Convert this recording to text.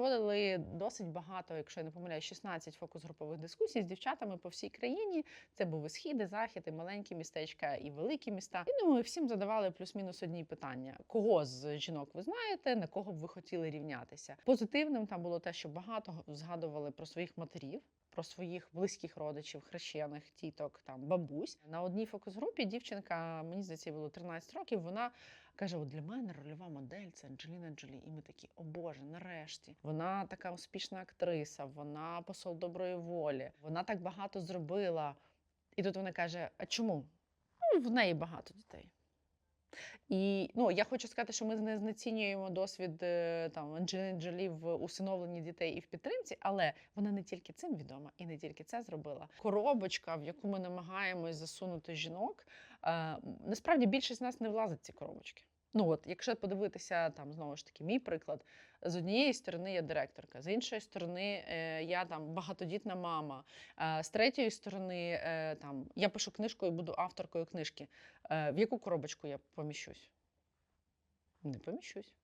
проводили досить багато, якщо я не помиляю, 16 фокус-групових дискусій з дівчатами по всій країні. Це були схід, і захід, і маленькі містечка, і великі міста. І ну, ми всім задавали плюс-мінус одні питання: кого з жінок ви знаєте, на кого б ви хотіли рівнятися? Позитивним там було те, що багато згадували про своїх матерів. Про своїх близьких родичів, хрещених, тіток, там бабусь на одній фокус-групі дівчинка, мені здається, було 13 років. Вона каже: От для мене рольова модель це Анджеліна Джолі. І ми такі, о Боже, нарешті. Вона така успішна актриса, вона посол доброї волі, вона так багато зробила. І тут вона каже: А чому? Ну, в неї багато дітей. І ну, я хочу сказати, що ми не знецінюємо досвід е, там Анджеліни Джолі в усиновленні дітей і в підтримці, але вона не тільки цим відома і не тільки це зробила. Коробочка, в яку ми намагаємось засунути жінок, е, насправді більшість з нас не влазить ці коробочки. Ну от, якщо подивитися там знову ж таки, мій приклад, з однієї сторони я директорка, з іншої сторони, е, я там багатодітна мама. е, З третьої сторони, е, там я пишу книжку і буду авторкою книжки. В яку коробочку я поміщусь? Не поміщусь.